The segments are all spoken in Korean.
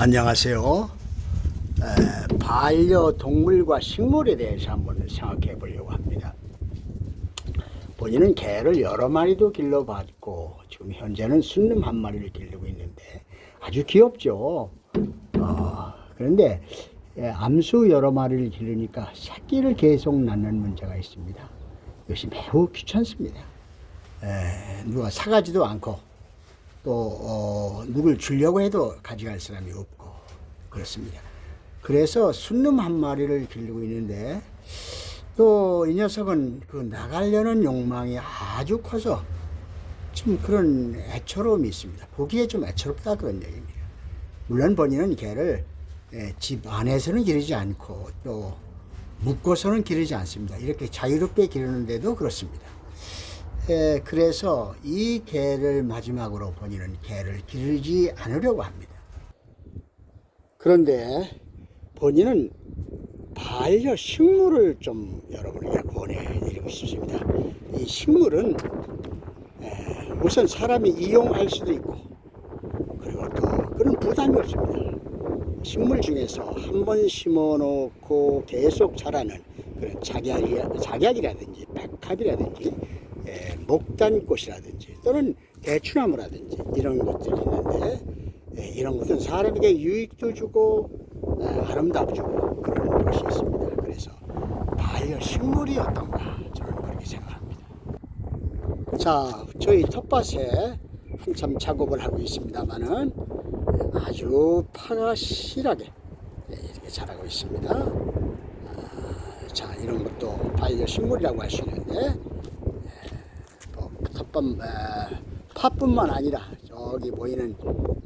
안녕하세요. 에, 반려동물과 식물에 대해서 한번 생각해 보려고 합니다. 본인은 개를 여러 마리도 길러봤고 지금 현재는 순놈 한 마리를 기르고 있는데 아주 귀엽죠. 어, 그런데 에, 암수 여러 마리를 기르니까 새끼를 계속 낳는 문제가 있습니다. 이것이 매우 귀찮습니다. 에, 누가 사가지도 않고 또 어, 누굴 주려고 해도 가져갈 사람이 없고 그렇습니다. 그래서 순놈 한 마리를 기르고 있는데 또 이 녀석은 그 나가려는 욕망이 아주 커서 좀 그런 애처로움이 있습니다. 보기에 좀 애처롭다 그런 얘기입니다. 물론 본인은 개를 예, 집 안에서는 기르지 않고 또 묶어서는 기르지 않습니다. 이렇게 자유롭게 기르는데도 그렇습니다. 예, 그래서 이 개를 마지막으로 본인은 개를 기르지 않으려고 합니다. 그런데 본인은 반려 식물을 좀 여러분에게 권해드리고 싶습니다. 이 식물은 에, 우선 사람이 이용할 수도 있고 그리고 또 그런 부담이 없습니다. 식물 중에서 한 번 심어놓고 계속 자라는 그런 작약, 작약이라든지 백합이라든지 에, 목단꽃이라든지 또는 대추나무라든지 이런 것들이 있는데 에, 이런 것은 사람에게 유익도 주고 에, 아름답고 그런 것이 있습니다. 그래서 반려식물이 어떤가 저는 그렇게 생각합니다. 자, 저희 텃밭에 한참 작업을 하고 있습니다만은 아주 파가 실하게 네, 이렇게 자라고 있습니다. 아, 자, 이런 것도 반려식물이라고 할 수 있는데 에, 에, 파뿐만 아니라 저기 보이는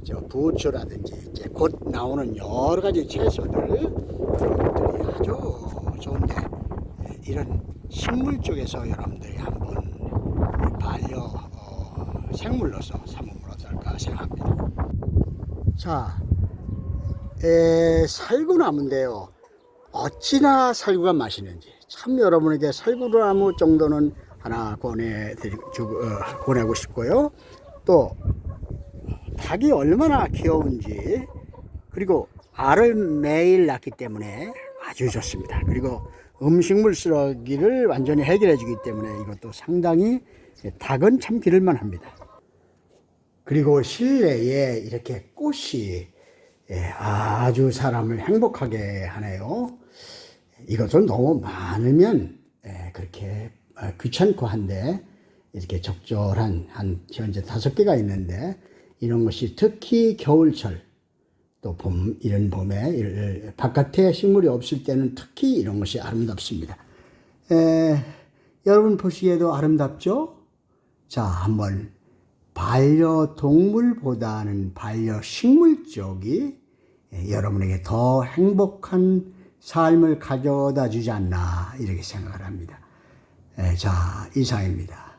저 부추라든지 이제 곧 나오는 여러 가지 채소들 그런 것들이 아주 좋은데 에, 이런 식물 쪽에서 여러분들이 한번 이 반려 어, 생물로서 삼으면 어떨까 생각합니다. 자, 에, 살구나무인데요. 어찌나 살구가 맛있는지 참 여러분에게 살구나무 정도는 하나 권해드리, 주, 어, 권하고 싶고요. 또 닭이 얼마나 귀여운지 그리고 알을 매일 낳기 때문에 아주 좋습니다. 그리고 음식물 쓰레기를 완전히 해결해 주기 때문에 이것도 상당히 닭은 참 기를만 합니다. 그리고 실내에 이렇게 꽃이 예, 아주 사람을 행복하게 하네요. 이것은 너무 많으면 예, 그렇게 어, 귀찮고 한데 이렇게 적절한 한 현재 다섯 개가 있는데 이런 것이 특히 겨울철 또 봄 이런 봄에 일- 바깥에 식물이 없을 때는 특히 이런 것이 아름답습니다. 에, 여러분 보시기에도 아름답죠? 자, 한번 반려동물보다는 반려식물 쪽이 예, 여러분에게 더 행복한 삶을 가져다 주지 않나 이렇게 생각을 합니다. 예, 자, 이상입니다.